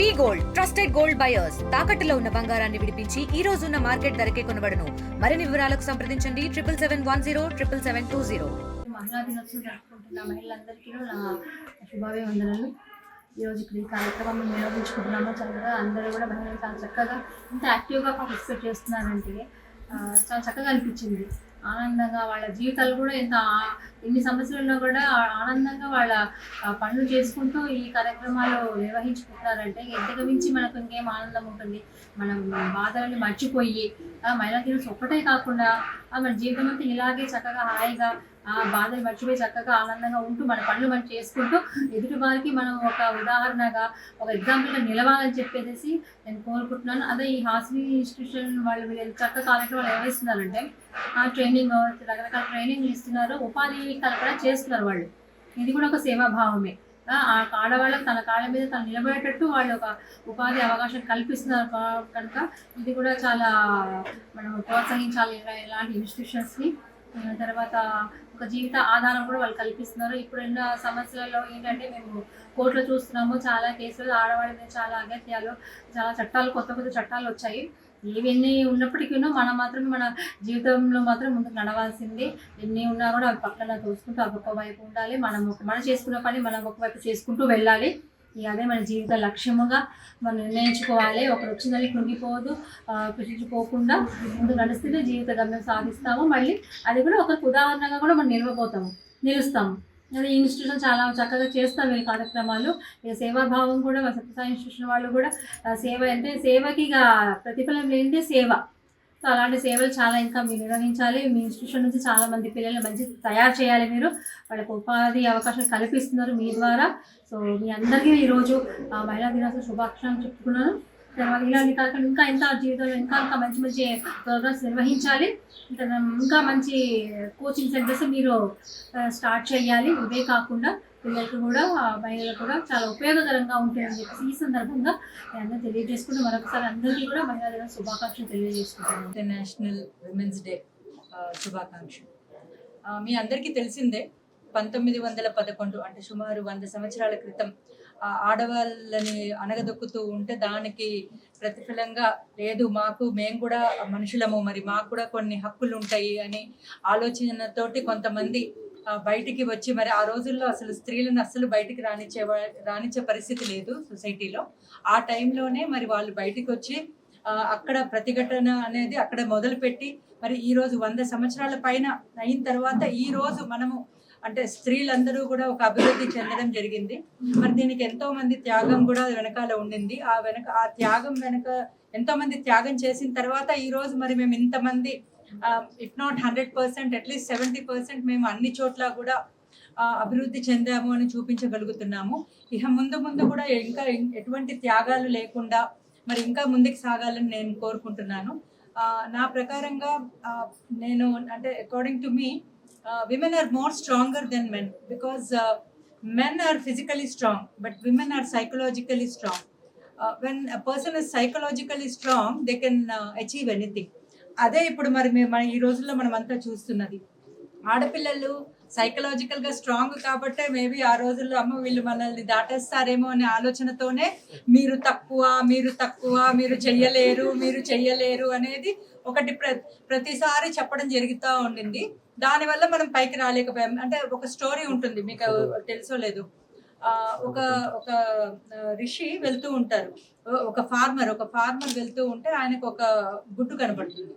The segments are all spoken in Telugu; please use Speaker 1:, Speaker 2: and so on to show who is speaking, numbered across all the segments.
Speaker 1: V gold trusted gold buyers. తాకట్టులో ఉన్న బంగారాన్ని విడిపించి ఈ రోజు ఉన్న మార్కెట్ ధరకే కొనబడను. మరిన్ని వివరాలకు సంప్రదించండి. Triple seven one zero triple seven two zero.
Speaker 2: మహిళా దినోత్సవం జరుపుకుంటున్న మహిళలందరికీ నా శుభాభివందనలు. ఈరోజు ఇక్కడ ఈ కార్యక్రమం నిర్వహించుకుంటున్నాము. చక్కగా అందరూ కూడా మహిళలు చాలా చక్కగా ఇంత యాక్టివ్గా పార్టిసిపేట్ చేస్తున్నారంటే చాలా చక్కగా అనిపించింది. ఆనందంగా వాళ్ళ జీవితాలు కూడా ఎంత ఎన్ని సంవత్సరాల్లో కూడా ఆనందంగా వాళ్ళ పనులు చేసుకుంటూ ఈ కార్యక్రమాలు నిర్వహించుకుంటున్నారంటే ఎంతకు మించి మనకు ఇంకేం ఆనందం ఉంటుంది. మనం బాధలను మర్చిపోయి ఆ, మహిళా దినోత్సవం ఒక్కటే కాకుండా మన జీవితం అంతా ఇలాగే చక్కగా హాయిగా ఆ బాధలు మర్చిపోయి చక్కగా ఆనందంగా ఉంటూ మన పనులు మనం చేసుకుంటూ ఎదుటి వారికి మనం ఒక ఉదాహరణగా ఒక ఎగ్జాంపుల్గా నిలవాలని చెప్పేసి నేను కోరుకుంటున్నాను. అదే ఈ హాస్పిటల్ ఇన్స్టిట్యూషన్ వాళ్ళు వీళ్ళు చక్కగా కార్యక్రమాలు నిర్వహిస్తున్నారంటే ఆ ట్రైనింగ్ రకరకాల ట్రైనింగ్ ఇస్తున్నారు. ఉపాధి కల్పన చేస్తున్నారు వాళ్ళు. ఇది కూడా ఒక సేవాభావమే ఆ ఆ ఆడవాళ్ళకి తన కాళ్ళ మీద తను నిలబడేటట్టు వాళ్ళు ఒక ఉపాధి అవకాశం కల్పిస్తున్నారు. కనుక ఇది కూడా చాలా మనం ప్రోత్సహించాలి ఇలాంటి ఇన్స్టిట్యూషన్స్ని తర్వాత ఒక జీవిత ఆధారం కూడా వాళ్ళు కల్పిస్తున్నారు. ఇప్పుడున్న సమస్యలలో ఏంటంటే మేము కోర్టులో చూస్తున్నాము. చాలా కేసులు ఆడవాళ్ళ మీద చాలా అగత్యాలు చాలా చట్టాలు కొత్త కొత్త చట్టాలు వచ్చాయి. ఏవన్నీ ఉన్నప్పటికీ మనం మాత్రం మన జీవితంలో మాత్రం ముందుకు నడవాల్సింది. ఎన్ని ఉన్నా కూడా అవి పక్కన తోసుకుంటూ అవి ఒక వైపు ఉండాలి. మనం మనం చేసుకున్న పని మనం ఒకవైపు చేసుకుంటూ వెళ్ళాలి. ఇక అదే మన జీవిత లక్ష్యముగా మనం నిర్ణయించుకోవాలి. ఒకరు వచ్చిందని కృంగిపోవద్దు ఆ, కృషించిపోకుండా ముందు నడిస్తేనే జీవిత గమ్యం సాధిస్తాము. మళ్ళీ అది కూడా ఒకరికి ఉదాహరణగా కూడా మనం నిలవబోతాము నిలుస్తాము. అదే ఈ ఇన్స్టిట్యూషన్ చాలా చక్కగా చేస్తాం ఈ కార్యక్రమాలు. ఇక సేవాభావం కూడా మన సత్యసాయి ఇన్స్టిట్యూషన్ వాళ్ళు కూడా సేవ అంటే సేవకి ఇక ప్రతిఫలం లేనిదే సేవ. సో అలాంటి సేవలు చాలా ఇంకా మీరు నిర్వహించాలి. మీ ఇన్స్టిట్యూషన్ నుంచి చాలా మంది పిల్లలు మంచి తయారు చేయాలి మీరు. వాళ్ళకి ఉపాధి అవకాశం కల్పిస్తున్నారు మీ ద్వారా. సో మీ అందరికీ ఈరోజు మహిళా దినోత్సవ శుభాకాంక్షలు చెప్పుకున్నాను. ఇలాంటి కార్యక్రమం ఇంకా ఇంకా జీవితంలో ఇంకా ఇంకా మంచి మంచి ప్రోగ్రామ్స్ నిర్వహించాలి. ఇంకా ఇంకా మంచి కోచింగ్ సెంటర్స్ మీరు స్టార్ట్ చేయాలి. ఇవే కాకుండా పిల్లలకు కూడా మహిళలకు కూడా చాలా ఉపయోగకరంగా ఉంటుందని చెప్పేసి ఈ సందర్భంగా అందరూ తెలియజేసుకుంటూ మరొకసారి అందరికీ కూడా మహిళా దిన శుభాకాంక్షలు తెలియజేసుకుంటాను
Speaker 3: ఇంటర్నేషనల్ విమెన్స్ డే శుభాకాంక్షలు. మీ అందరికీ తెలిసిందే పంతొమ్మిది వందల పదకొండు అంటే సుమారు వంద సంవత్సరాల క్రితం ఆడవాళ్ళని అనగదొక్కుతూ ఉంటే దానికి ప్రతిఫలంగా లేదు మాకు మేము కూడా మనుషులము మరి మాకు కూడా కొన్ని హక్కులు ఉంటాయి అని ఆలోచనతోటి కొంతమంది బయటికి వచ్చి మరి ఆ రోజుల్లో అసలు స్త్రీలను అస్సలు బయటికి రానిచ్చే రానిచ్చే పరిస్థితి లేదు సొసైటీలో. ఆ టైంలోనే మరి వాళ్ళు బయటికి వచ్చి అక్కడ ప్రతిఘటన అనేది అక్కడ మొదలుపెట్టి మరి ఈ రోజు వంద సంవత్సరాల పైన అయిన తర్వాత ఈ రోజు మనము అంటే స్త్రీలందరూ కూడా ఒక అభివృద్ధి చెందడం జరిగింది. మరి దీనికి ఎంతో మంది త్యాగం కూడా వెనకాల ఉండింది. ఆ వెనక ఆ త్యాగం వెనక ఎంతో మంది త్యాగం చేసిన తర్వాత ఈ రోజు మరి మేము ఇంతమంది if not hundred percent at least seventy percent మేము అన్ని చోట్ల కూడా అభివృద్ధి చెందాము అని చూపించగలుగుతున్నాము. ఇక ముందు ముందు కూడా ఇంకా ఎటువంటి త్యాగాలు లేకుండా మరి ఇంకా ముందుకు సాగాలని నేను కోరుకుంటున్నాను. నా ప్రకారంగా నేను అంటే according to me women are more stronger than men because men are physically strong but women are psychologically strong when person is psychologically strong they can achieve anything అదే ఇప్పుడు మరి మేము ఈ రోజుల్లో మనం అంతా చూస్తున్నది. ఆడపిల్లలు సైకలాజికల్గా స్ట్రాంగ్ కాబట్టే మేబీ ఆ రోజుల్లో అమ్మ వీళ్ళు మనల్ని దాటేస్తారేమో అనే ఆలోచనతోనే మీరు తక్కువ మీరు తక్కువ మీరు చెయ్యలేరు మీరు చెయ్యలేరు అనేది ఒకటి ప్ర ప్రతిసారి చెప్పడం జరుగుతూ ఉండింది. దానివల్ల మనం పైకి రాలేకపోయాం. అంటే ఒక స్టోరీ ఉంటుంది మీకు తెలుసో లేదు. ఆ, ఒక ఒక ఋషి వెళ్తూ ఉంటారు. ఒక ఫార్మర్ ఒక ఫార్మర్ వెళ్తూ ఉంటే ఆయనకు ఒక గుడ్డు కనబడుతుంది.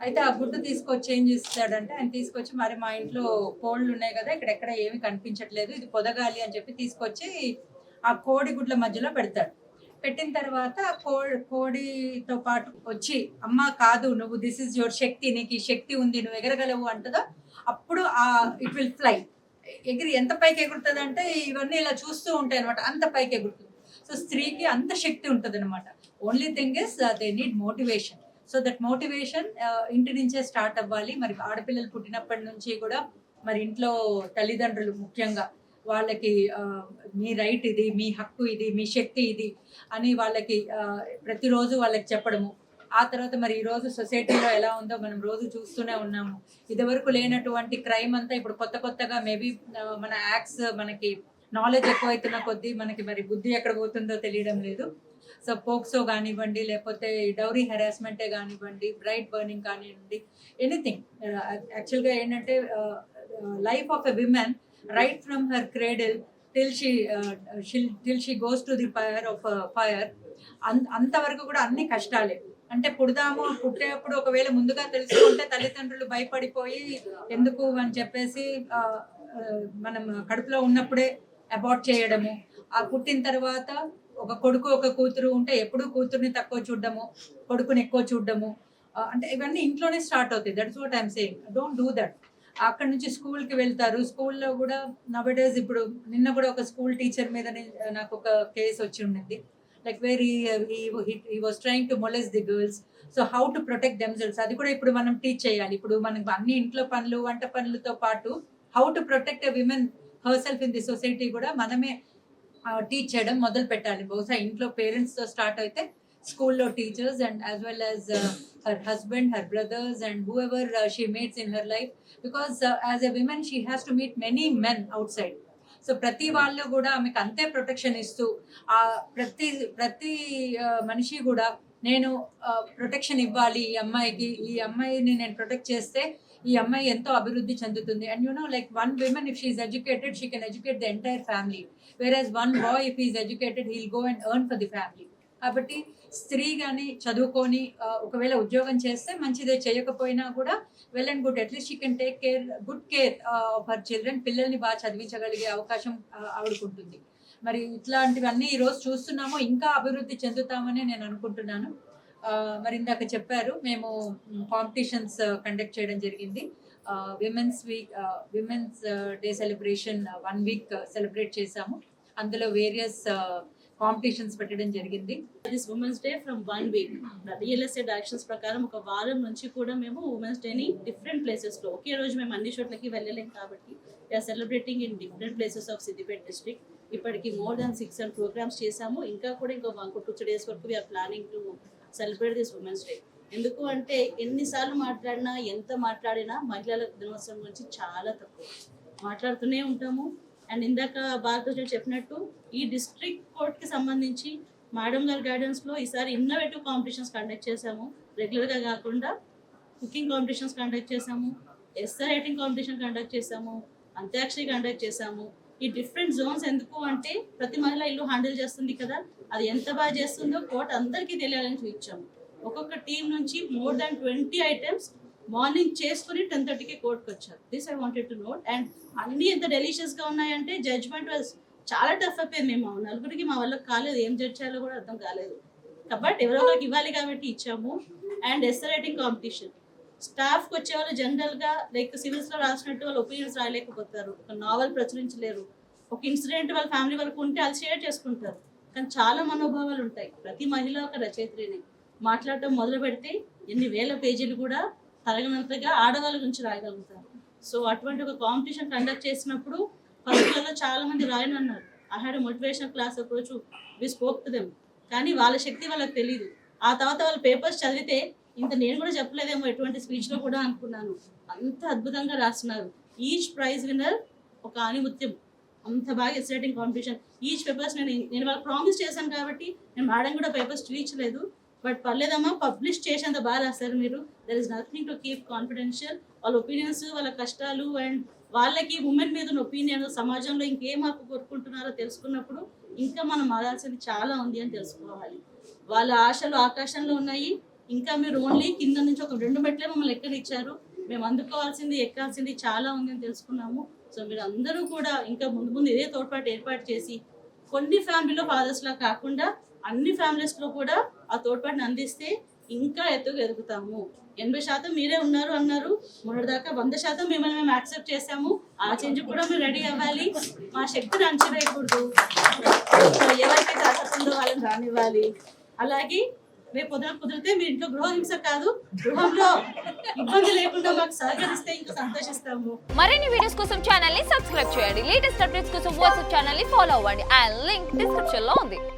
Speaker 3: అయితే ఆ గుడ్డు తీసుకొచ్చి ఏం చేస్తాడంటే ఆయన తీసుకొచ్చి మరి మా ఇంట్లో కోళ్ళు ఉన్నాయి కదా ఇక్కడ ఎక్కడ ఏమి కనిపించట్లేదు ఇది పొదగాలి అని చెప్పి తీసుకొచ్చి ఆ కోడి గుడ్ల మధ్యలో పెడతాడు. పెట్టిన తర్వాత కోడి కోడితో పాటు వచ్చి అమ్మ కాదు నువ్వు దిస్ ఇస్ యువర్ శక్తి నీకు ఈ శక్తి ఉంది నువ్వు ఎగరగలవు అంటదో అప్పుడు ఇట్ విల్ ఫ్లై ఎగిరి ఎంత పైకి ఎగురుతుంది అంటే ఇవన్నీ ఇలా చూస్తూ ఉంటాయి అనమాట అంత పైకి ఎగురుతుంది. సో స్త్రీకి అంత శక్తి ఉంటుంది అనమాట only thing is they need motivation so that motivation ఇంటి నుంచే స్టార్ట్ అవ్వాలి. మరి ఆడపిల్లలు పుట్టినప్పటి నుంచి కూడా మరి ఇంట్లో తల్లిదండ్రులు ముఖ్యంగా వాళ్ళకి uh, మీ రైట్ ఇది మీ హక్కు ఇది మీ శక్తి ఇది అని వాళ్ళకి uh, ప్రతిరోజు వాళ్ళకి చెప్పడము. ఆ తర్వాత మరి ఈ రోజు సొసైటీలో ఎలా ఉందో మనం రోజు చూస్తూనే ఉన్నాము. ఇదివరకు లేనటువంటి క్రైమ్ అంతా ఇప్పుడు కొత్త కొత్తగా మేబీ మన యాక్స్ మనకి నాలెడ్జ్ ఎక్కువైతున్న కొద్దీ మనకి మరి బుద్ధి ఎక్కడ పోతుందో తెలియడం లేదు. సో పోక్సో కానివ్వండి లేకపోతే డౌరీ హెరాస్మెంటే కానివ్వండి బ్రైట్ బర్నింగ్ కానివ్వండి ఎనీథింగ్ యాక్చువల్గా ఏంటంటే life of a women right from her cradle till she till she goes to the fire of fire అంతవరకు కూడా అన్ని కష్టాలే. అంటే పుడదాము పుట్టేప్పుడు ఒకవేళ ముందుగా తెలుసుకుంటే తల్లిదండ్రులు భయపడిపోయి ఎందుకు అని చెప్పేసి మనం కడుపులో ఉన్నప్పుడే అబార్ట్ చేయడము. ఆ పుట్టిన తర్వాత ఒక కొడుకు ఒక కూతురు ఉంటే ఎప్పుడు కూతుర్ని తక్కువ చూడడము కొడుకుని ఎక్కువ చూడడము. అంటే ఇవన్నీ ఇంట్లోనే స్టార్ట్ అవుతాయి. That's what I'm saying don't do that అక్కడ నుంచి స్కూల్కి వెళ్తారు. స్కూల్లో కూడా నవడేస్ ఇప్పుడు నిన్న కూడా ఒక స్కూల్ టీచర్ మీద నాకు ఒక కేసు వచ్చి ఉండింది. Like where he was trying to molest the girls so how to protect themselves అది కూడా ఇప్పుడు మనం టీచ్ చేయాలి. ఇప్పుడు మనకు అన్ని ఇంట్లో పనులు వంట పనులతో పాటు how to protect women herself in the society కూడా మనమే టీచ్ చేయడం మొదలు పెట్టాలి. బహుశా ఇంట్లో పేరెంట్స్తో స్టార్ట్ అయితే స్కూల్లో teachers and as well as her husband her brothers and whoever she meets in her life because as a women she has to meet many men outside so ప్రతి వాళ్ళు కూడా ఆమెకు అంతే ప్రొటెక్షన్ ఇస్తూ ఆ ప్రతి ప్రతి మనిషి కూడా నేను ప్రొటెక్షన్ ఇవ్వాలి ఈ అమ్మాయికి ఈ అమ్మాయిని నేను ప్రొటెక్ట్ చేస్తే ఈ అమ్మాయి ఎంతో అభివృద్ధి చెందుతుంది. And you know like one women if she educated she can educate the entire family whereas one boy if is educated he'll go and earn for the family కాబట్టి స్త్రీ కానీ చదువుకొని ఒకవేళ ఉద్యోగం చేస్తే మంచిదే. చేయకపోయినా కూడా well and good. At least she can take care good care of her children. పిల్లల్ని బాగా చదివించగలిగే అవకాశం ఆవిడకుంటుంది. మరి ఇట్లాంటివన్నీ ఈరోజు చూస్తున్నామో చూస్తున్నాము. ఇంకా అభివృద్ధి చెందుతామని నేను అనుకుంటున్నాను. మరి ఇందాక చెప్పారు మేము కాంపిటీషన్స్ కండక్ట్ చేయడం జరిగింది. Women's week women's day celebration one week celebrate చేశాము. అందులో వేరియస్ కాంపిటీషన్స్ పెట్టడం జరిగింది.
Speaker 4: This women's day from one week real estate directions ప్రకారం ఒక వారం నుంచి కూడా మేము ఉమెన్స్ డేని డిఫరెంట్ ప్లేసెస్లో ఒకే రోజు మేము అన్ని చోట్లకి వెళ్ళలేం కాబట్టి we're celebrating in different places of Siddipet district ఇప్పటికి more than six hundred programs చేశాము. ఇంకా కూడా ఇంకో వన్ టూ త్రీ డేస్ వరకు we're planning to celebrate this women's day ఎందుకు అంటే ఎన్నిసార్లు మాట్లాడినా ఎంత మాట్లాడినా మహిళల దినోత్సవం గురించి చాలా తక్కువ. మాట్లాడుతూనే ఉంటాము. అండ్ ఇందాక భారతదేశం చెప్పినట్టు ఈ డిస్ట్రిక్ట్ కోర్ట్కి సంబంధించి మేడం గారి గైడెన్స్లో ఈసారి ఇన్నోవేటివ్ కాంపిటీషన్స్ కండక్ట్ చేశాము. రెగ్యులర్గా కాకుండా కుకింగ్ కాంపిటీషన్స్ కండక్ట్ చేశాము. ఎస్ఆర్ రైటింగ్ కాంపిటీషన్ కండక్ట్ చేశాము. అంత్యాక్షరి కండక్ట్ చేశాము. ఈ డిఫరెంట్ జోన్స్ ఎందుకు అంటే ప్రతి మహిళ ఇల్లు హ్యాండిల్ చేస్తుంది కదా. అది ఎంత బాగా చేస్తుందో కోర్ట్ అందరికీ తెలియాలని చూపించాము. ఒక్కొక్క టీం నుంచి more than twenty items morning చేసుకుని టెన్ థర్టీకి కోర్టుకు వచ్చారు. This I wanted to note and అన్నీ ఎంత డెలిషియస్గా ఉన్నాయంటే జడ్జ్మెంట్ వాజ్ చాలా టఫ్ అయిపోయింది. మేము నలుగురికి మా వల్ల కాలేదు. ఏం జడ్జ్ చేయాలో కూడా అర్థం కాలేదు. కాబట్టి ఎవరో ఒకరికి ఇవ్వాలి కాబట్టి ఇచ్చాము. అండ్ ఎస్ఆర్ రైటింగ్ కాంపిటీషన్ స్టాఫ్కి వచ్చేవాళ్ళు జనరల్గా లైక్ సివిల్స్లో రాసినట్టు వాళ్ళు ఒపీనియన్స్ రాయలేకపోతారు. ఒక నావల్ ప్రచురించలేరు. ఒక ఇన్సిడెంట్ వాళ్ళ ఫ్యామిలీ వరకు ఉంటే వాళ్ళు షేర్ చేసుకుంటారు. కానీ చాలా మనోభావాలు ఉంటాయి. ప్రతి మహిళ ఒక రచయిత్రిని మాట్లాడటం మొదలు పెడితే ఎన్ని వేల పేజీలు కూడా తరగనంతగా ఆడవాళ్ళ గురించి రాయగలుగుతారు. సో అటువంటి ఒక కాంపిటీషన్ కండక్ట్ చేసినప్పుడు ఫస్ట్లలో చాలా మంది రాయనన్నారు. I had motivation class approach we spoke to them కానీ వాళ్ళ శక్తి వాళ్ళకి తెలియదు ఆ తర్వాత వాళ్ళ పేపర్స్ చదివితే ఇంత నేను కూడా చెప్పలేదేమో ఎటువంటి స్పీచ్లో కూడా అనుకున్నాను. అంత అద్భుతంగా రాస్తున్నారు. ఈచ్ ప్రైజ్ విన్నర్ ఒక ఆనిముత్యం. అంత బాగా ఎక్సైటింగ్ కాంపిటీషన్ ఈచ్ పేపర్స్ నేను నేను వాళ్ళకి ప్రామిస్ చేశాను కాబట్టి నేను మేడం కూడా పేపర్స్ చూపించలేదు బట్ పర్లేదమ్మా పబ్లిష్ చేసేంత బాగా రాస్తారు మీరు. There is nothing to keep confidential వాళ్ళ ఒపీనియన్స్ వాళ్ళ కష్టాలు అండ్ వాళ్ళకి ఉమెన్ మీద ఉన్న ఒపీనియన్ సమాజంలో ఇంకేం మార్పు కోరుకుంటున్నారో తెలుసుకున్నప్పుడు ఇంకా మనం మారాల్సింది చాలా ఉంది అని తెలుసుకోవాలి. వాళ్ళ ఆశలు ఆకాశంలో ఉన్నాయి. ఇంకా మీరు ఓన్లీ కింద నుంచి ఒక రెండు మెట్లే మమ్మల్ని ఎక్కడిచ్చారు మేము అందుకోవాల్సింది ఎక్కాల్సింది చాలా ఉంది అని తెలుసుకున్నాము. సో మీరు అందరూ కూడా ఇంకా ముందు ముందు ఇదే తోడ్పాటు ఏర్పాటు చేసి కొన్ని ఫ్యామిలీలో ఫాదర్స్లా కాకుండా అన్ని ఫ్యామిలీస్లో లో కూడా ఆ తోడ్పాటుని అందిస్తే ఇంకా ఎత్తుకు ఎదుగుతాము ఎనభై శాతం మీరే ఉన్నారు అన్నారు. మొన్నటిదాకా వంద శాతం మిమ్మల్ని మేము యాక్సెప్ట్ చేసాము ఆ చేంజ్ కూడా మీరు రెడీ అవ్వాలి. మా శక్తిని అంచవేయకూడదు. సో ఎవరికైతే వాళ్ళని రానివ్వాలి. అలాగే రేపు పొద్దున కుదిరితే మీ ఇంట్లో గృహహింస కాదు గృహంలో ఇబ్బంది లేకుండా మాకు సహకరిస్తే ఇంకా సంతోషిస్తాము.
Speaker 5: మరిన్ని వీడియోస్ కోసం ఛానల్ని సబ్స్క్రైబ్ చేయండి. లేటెస్ట్ అప్డేట్స్ కోసం వాట్సాప్ ఛానల్ని ఫాలో అవ్వండి. ఆ లింక్ డిస్క్రిప్షన్లో ఉంది.